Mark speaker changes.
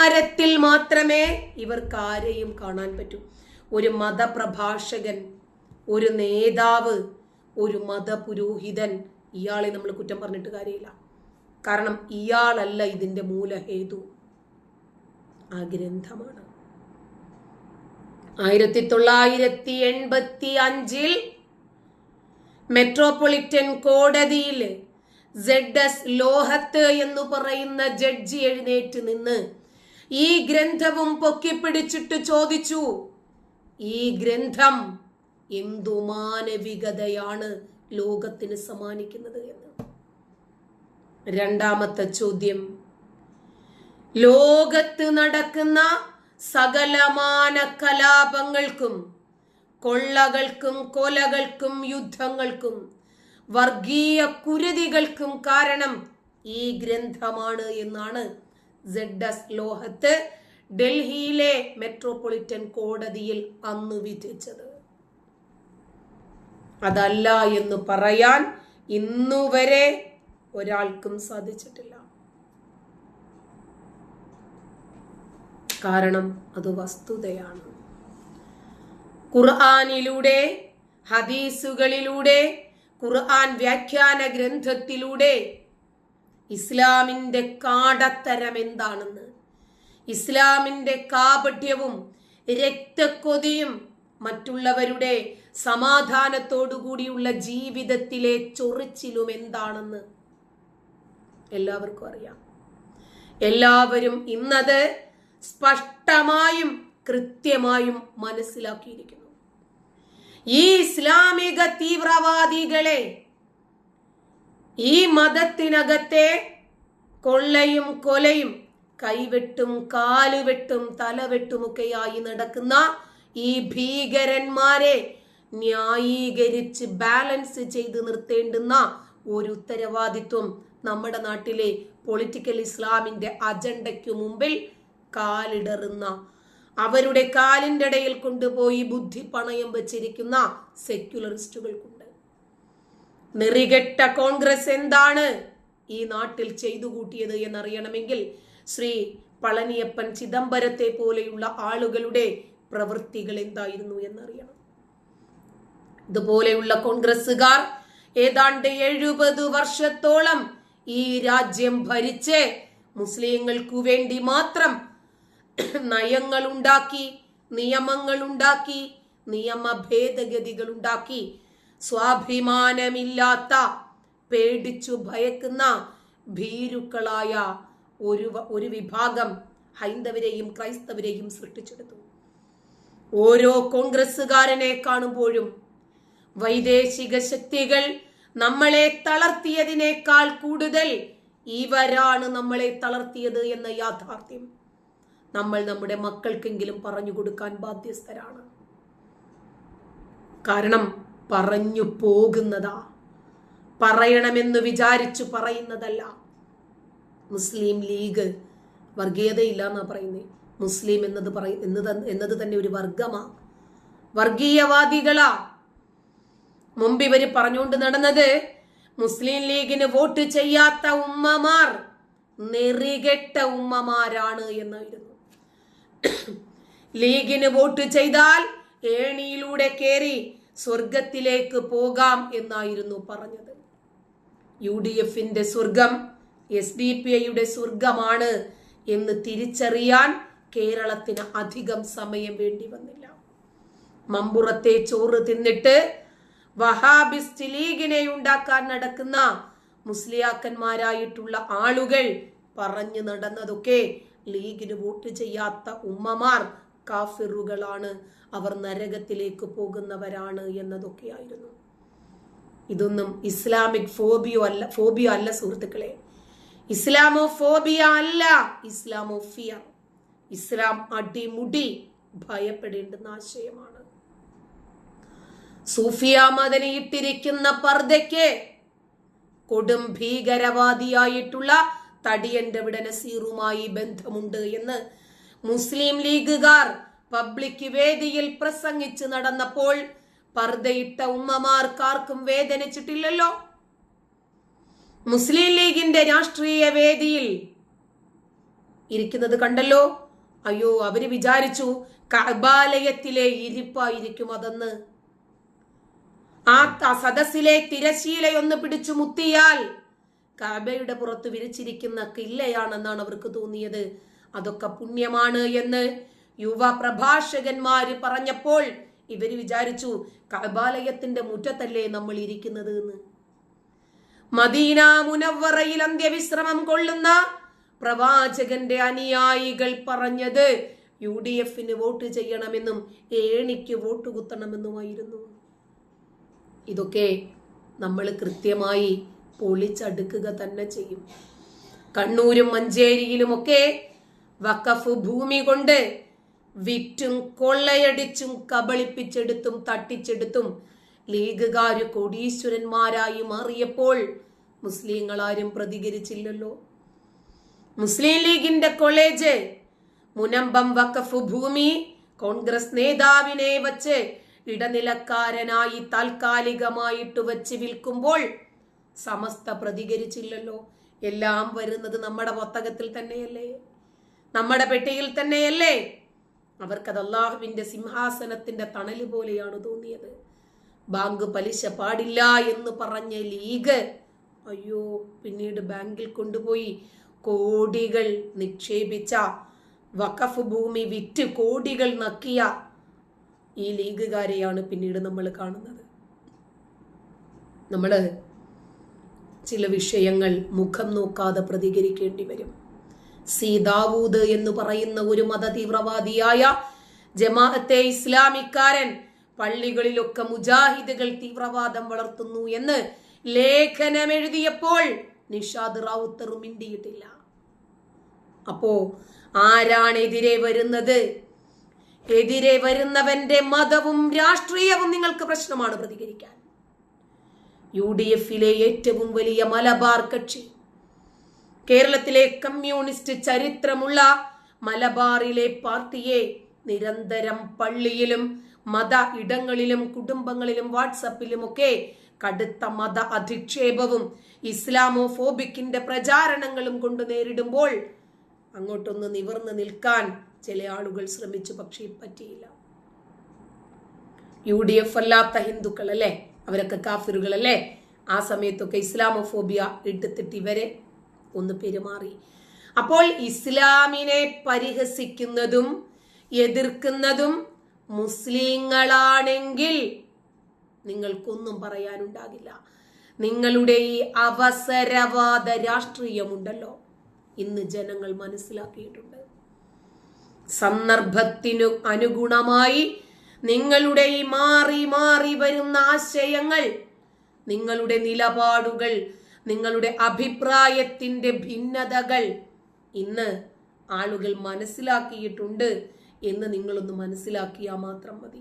Speaker 1: ത്തിൽ മാത്രമേ ഇവർക്ക് ആരെയും കാണാൻ പറ്റൂ. ഒരു മതപ്രഭാഷകൻ ഒരു നേതാവ് ഒരു മതപുരോഹിതൻ ഇയാളെ നമ്മൾ കുറ്റം പറഞ്ഞിട്ട് കാര്യമില്ല. കാരണം ഇയാളല്ല ഇതിന്റെ മൂലഹേതു ആ ഗ്രന്ഥമാണ്. ആയിരത്തി തൊള്ളായിരത്തി എൺപത്തി അഞ്ചിൽ മെട്രോപൊളിറ്റൻ കോടതിയിൽ സെഡ് എസ് ലോഹത്ത് എന്ന് പറയുന്ന ജഡ്ജി എഴുന്നേറ്റ് നിന്ന് ഈ ഗ്രന്ഥവും പൊക്കിപ്പിടിച്ചിട്ട് ചോദിച്ചു ഈ ഗ്രന്ഥം എന്തു മാനവികതയാണ് ലോകത്തിന് സമ്മാനിക്കുന്നത് എന്ന്? രണ്ടാമത്തെ ചോദ്യം ലോകത്ത് നടക്കുന്ന സകലമാന കലാപങ്ങൾക്കും കൊള്ളകൾക്കും കൊലകൾക്കും യുദ്ധങ്ങൾക്കും വർഗീയ കുരുതികൾക്കും കാരണം ഈ ഗ്രന്ഥമാണ് എന്നാണ് സെഡ് എസ് ലോഹത്ത് ഡൽഹിയിലെ മെട്രോപൊളിറ്റൻ കോടതിയിൽ അന്ന് വിധിച്ചത്. അതല്ല എന്ന് പറയാൻ ഇന്നുവരെ ഒരാൾക്കും സാധിച്ചിട്ടില്ല. കാരണം അത് വസ്തുതയാണ്. ഖുർആാനിലൂടെ ഹദീസുകളിലൂടെ ഖുർആൻ വ്യാഖ്യാന ഗ്രന്ഥത്തിലൂടെ ഇസ്ലാമിന്റെ കാടത്തരം എന്താണെന്ന്? ഇസ്ലാമിന്റെ കാപഠ്യവും രക്തക്കൊതിയും മറ്റുള്ളവരുടെ സമാധാനത്തോടുകൂടിയുള്ള ജീവിതത്തിലെ ചൊറിച്ചിലും എന്താണെന്ന് എല്ലാവർക്കും അറിയാം. എല്ലാവരും ഇന്നത് സ്പഷ്ടമായും കൃത്യമായും മനസ്സിലാക്കിയിരിക്കുന്നു. ഈ ഇസ്ലാമിക തീവ്രവാദികളെ ഈ മതത്തിനകത്തെ കൊള്ളയും കൊലയും കൈവെട്ടും കാലുവെട്ടും തലവെട്ടുമൊക്കെയായി നടക്കുന്ന ഈ ഭീകരന്മാരെ ന്യായീകരിച്ച് ബാലൻസ് ചെയ്ത് നിർത്തേണ്ടുന്ന ഒരു ഉത്തരവാദിത്വം നമ്മുടെ നാട്ടിലെ പൊളിറ്റിക്കൽ ഇസ്ലാമിന്റെ അജണ്ടയ്ക്കു മുമ്പിൽ കാലിടറുന്ന അവരുടെ കാലിന്റെ ഇടയിൽ കൊണ്ടുപോയി ബുദ്ധി പണയം വെച്ചിരിക്കുന്ന സെക്യുലറിസ്റ്റുകൾക്കുണ്ട്. നെറികെട്ട കോൺഗ്രസ് എന്താണ് ഈ നാട്ടിൽ ചെയ്തു കൂട്ടിയത് എന്നറിയണമെങ്കിൽ ശ്രീ പളനിയപ്പൻ ചിദംബരത്തെ പോലെയുള്ള ആളുകളുടെ പ്രവൃത്തികൾ എന്തായിരുന്നു എന്നറിയണം. ഇതുപോലെയുള്ള കോൺഗ്രസ്സുകാർ ഏതാണ്ട് എഴുപത് വർഷത്തോളം ഈ രാജ്യം ഭരിച്ച് മുസ്ലിങ്ങൾക്കു വേണ്ടി മാത്രം നയങ്ങൾ ഉണ്ടാക്കി നിയമങ്ങൾ ഉണ്ടാക്കി നിയമ ഭേദഗതികൾ ഉണ്ടാക്കി സ്വാഭിമാനമില്ലാത്ത പേടിച്ചു ഭയക്കുന്ന ഭീരുക്കളായ ഒരു ഒരു വിഭാഗം ഹൈന്ദവരെയും ക്രൈസ്തവരെയും സൃഷ്ടിച്ചെടുത്തു. ഓരോ കോൺഗ്രസ്സുകാരനെ കാണുമ്പോഴും വൈദേശിക ശക്തികൾ നമ്മളെ തളർത്തിയതിനേക്കാൾ കൂടുതൽ ഇവരാണ് നമ്മളെ തളർത്തിയത് എന്ന യാഥാർത്ഥ്യം നമ്മൾ നമ്മുടെ മക്കൾക്കെങ്കിലും പറഞ്ഞു കൊടുക്കാൻ ബാധ്യസ്ഥരാണ്. കാരണം പറഞ്ഞു പോകുന്നതാ. പറയണമെന്ന് വിചാരിച്ചു പറയുന്നതല്ല. മുസ്ലിം ലീഗ് വർഗീയതയില്ല എന്നാ പറയുന്നത് മുസ്ലിം എന്നത് പറയ എന്നത് എന്നത് തന്നെ ഒരു വർഗമാ. വർഗീയവാദികളാ. മുമ്പ് ഇവർ പറഞ്ഞുകൊണ്ട് നടന്നത് മുസ്ലിം ലീഗിന് വോട്ട് ചെയ്യാത്ത ഉമ്മമാർ നെറികെട്ട ഉമ്മമാരാണ് എന്നായിരുന്നു. ലീഗിന് വോട്ട് ചെയ്താൽ ഏണിയിലൂടെ കയറി സ്വർഗത്തിലേക്ക് പോകാം എന്നായിരുന്നു പറഞ്ഞത്. യു ഡി എഫിന്റെ സ്വർഗം എസ് ഡി പി ഐയുടെ സ്വർഗമാണ് എന്ന് തിരിച്ചറിയാൻ കേരളത്തിന് അധികം സമയം വേണ്ടി വന്നില്ല. മമ്പുറത്തെ ചോറ് തിന്നിട്ട് വഹാബിസ്റ്റ് ലീഗിനെ ഉണ്ടാക്കാൻ നടക്കുന്ന മുസ്ലിയാക്കന്മാരായിട്ടുള്ള ആളുകൾ പറഞ്ഞു നടന്നതൊക്കെ ലീഗിന് വോട്ട് ചെയ്യാത്ത ഉമ്മമാർ കാഫിറുകളാണ് അവർ നരകത്തിലേക്ക് പോകുന്നവരാണ് എന്നതൊക്കെയായിരുന്നു. ഇതൊന്നും ഇസ്ലാമിക് ഫോബിയോ അല്ല ഫോബിയോ അല്ല സുഹൃത്തുക്കളെ. ഇസ്ലാമോ ഫോബിയ അല്ല ഇസ്ലാമോ ഫിയർ ഇസ്ലാം അടിമുടി ഭയപ്പെടേണ്ടുന്ന ആശയമാണ്. സൂഫിയ മദനിയിട്ടിരിക്കുന്ന പർദ്ദയ്ക്ക് കൊടും ഭീകരവാദിയായിട്ടുള്ള തടിയന്റെ വിടനസീറുമായി ബന്ധമുണ്ട് എന്ന് മുസ്ലിം ലീഗുകാർ പബ്ലിക് വേദിയിൽ പ്രസംഗിച്ചു നടന്നപ്പോൾ പർദ്ദയിട്ട ഉമ്മമാർക്കാർക്കും വേദനിച്ചിട്ടില്ലല്ലോ. മുസ്ലിം ലീഗിന്റെ രാഷ്ട്രീയ വേദിയിൽ ഇരിക്കുന്നത് കണ്ടല്ലോ. അയ്യോ അവർ വിചാരിച്ചു കബാലയത്തിലെ ഇരിപ്പായിരിക്കും അതെന്ന്. ആ സദസ്സിലെ തിരശീലയൊന്ന് പിടിച്ചു മുത്തിയാൽ കാബയുടെ പുറത്ത് വിരിച്ചിരിക്കുന്ന കില്ലയാണെന്നാണ് അവർക്ക് തോന്നിയത്. അതൊക്കെ പുണ്യമാണ് എന്ന് യുവ പ്രഭാഷകന്മാര് പറഞ്ഞപ്പോൾ ഇവർ വിചാരിച്ചു കബാലയത്തിന്റെ മുറ്റത്തല്ലേ നമ്മൾ ഇരിക്കുന്നത് എന്ന്. മദീന മുനവറയിൽ അന്ത്യവിശ്രമം കൊള്ളുന്ന പ്രവാചകന്റെ അനുയായികൾ പറഞ്ഞത് യു ഡി എഫിന് വോട്ട് ചെയ്യണമെന്നും ഏണിക്ക് വോട്ട് കുത്തണമെന്നുമായിരുന്നു. ഇതൊക്കെ നമ്മൾ കൃത്യമായി പൊളിച്ചടുക്കുക തന്നെ ചെയ്യും. കണ്ണൂരും മഞ്ചേരിയിലുമൊക്കെ വഖഫ് ഭൂമി കൊണ്ട് വിറ്റും കൊള്ളയടിച്ചും കബളിപ്പിച്ചെടുത്തും തട്ടിച്ചെടുത്തും ലീഗുകാര് കോടീശ്വരന്മാരായി മാറിയപ്പോൾ മുസ്ലിങ്ങൾ ആരും പ്രതികരിച്ചില്ലല്ലോ. മുസ്ലിം ലീഗിന്റെ കോളേജ് മുനമ്പം വഖഫ് ഭൂമി കോൺഗ്രസ് നേതാവിനെ വച്ച് ഇടനിലക്കാരനായി താൽക്കാലികമായിട്ട് വച്ച് വിൽക്കുമ്പോൾ സമസ്ത പ്രതികരിച്ചില്ലല്ലോ. എല്ലാം വരുന്നത് നമ്മുടെ പുസ്തകത്തിൽ തന്നെയല്ലേ? നമ്മുടെ പെട്ടിയിൽ തന്നെയല്ലേ? അവർക്കത് അള്ളാഹുവിന്റെ സിംഹാസനത്തിന്റെ തണൽ പോലെയാണ് തോന്നിയത്. ബാങ്ക് പലിശ പാടില്ല എന്ന് പറഞ്ഞ ലീഗ് അയ്യോ പിന്നീട് ബാങ്കിൽ കൊണ്ടുപോയി കോടികൾ നിക്ഷേപിച്ച വഖഫ് ഭൂമി വിറ്റ് കോടികൾ നക്കിയ ഈ ലീഗുകാരെയാണ് പിന്നീട് നമ്മൾ കാണുന്നത്. നമ്മൾ ചില വിഷയങ്ങൾ മുഖം നോക്കാതെ പ്രതികരിക്കേണ്ടി വരും. സി ദാവൂദ് എന്ന് പറയുന്ന ഒരു മത തീവ്രവാദിയായ ജമാഅത്തെ ഇസ്ലാമിക്കാരൻ പള്ളികളിലൊക്കെ മുജാഹിദുകൾ തീവ്രവാദം വളർത്തുന്നു എന്ന് ലേഖനം എഴുതിയപ്പോൾ നിഷാദ് റാവുത്തർ മിണ്ടിയിട്ടില്ല. അപ്പോ ആരാണ് എതിരെ വരുന്നത്? എതിരെ വരുന്നവന്റെ മതവും രാഷ്ട്രീയവും നിങ്ങൾക്ക് പ്രശ്നമാണ് പ്രതികരിക്കാൻ. യു ഡി എഫിലെ ഏറ്റവും വലിയ മലബാർ കക്ഷി കേരളത്തിലെ കമ്മ്യൂണിസ്റ്റ് ചരിത്രമുള്ള മലബാറിലെ പാർട്ടിയെ നിരന്തരം പള്ളിയിലും മത ഇടങ്ങളിലും കുടുംബങ്ങളിലും വാട്സപ്പിലുമൊക്കെ കടുത്ത മത അധിക്ഷേപവും ഇസ്ലാമോഫോബിക്കിന്റെ പ്രചാരണങ്ങളും കൊണ്ട് നേരിടുമ്പോൾ അങ്ങോട്ടൊന്ന് നിവർന്ന് നിൽക്കാൻ ചില ആളുകൾ ശ്രമിച്ചു പക്ഷേ പറ്റിയില്ല. യു ഡി എഫ് അല്ലാത്ത ഹിന്ദുക്കൾ അല്ലേ അവരൊക്കെ കാഫിറുകൾ അല്ലേ ആ സമയത്തൊക്കെ ഇസ്ലാമോഫോബിയ എടുത്തിട്ട് ഇവരെ ഒന്ന് പെരുമാറി. അപ്പോൾ ഇസ്ലാമിനെ പരിഹസിക്കുന്നതും എതിർക്കുന്നതും മുസ്ലിങ്ങളാണെങ്കിൽ നിങ്ങൾക്കൊന്നും പറയാനുണ്ടാകില്ല. നിങ്ങളുടെ ഈ അവസരവാദ രാഷ്ട്രീയമുണ്ടല്ലോ. ഇന്ന് ജനങ്ങൾ മനസ്സിലാക്കിയിട്ടുണ്ട്. സന്ദർഭത്തിനു അനുഗുണമായി നിങ്ങളുടെ ഈ മാറി മാറി വരുന്ന ആശയങ്ങൾ നിങ്ങളുടെ നിലപാടുകൾ നിങ്ങളുടെ അഭിപ്രായത്തിന്റെ ഭിന്നതകൾ ഇന്ന് ആളുകൾ മനസ്സിലാക്കിയിട്ടുണ്ട് എന്ന് നിങ്ങളൊന്ന് മനസ്സിലാക്കിയാൽ മാത്രം മതി.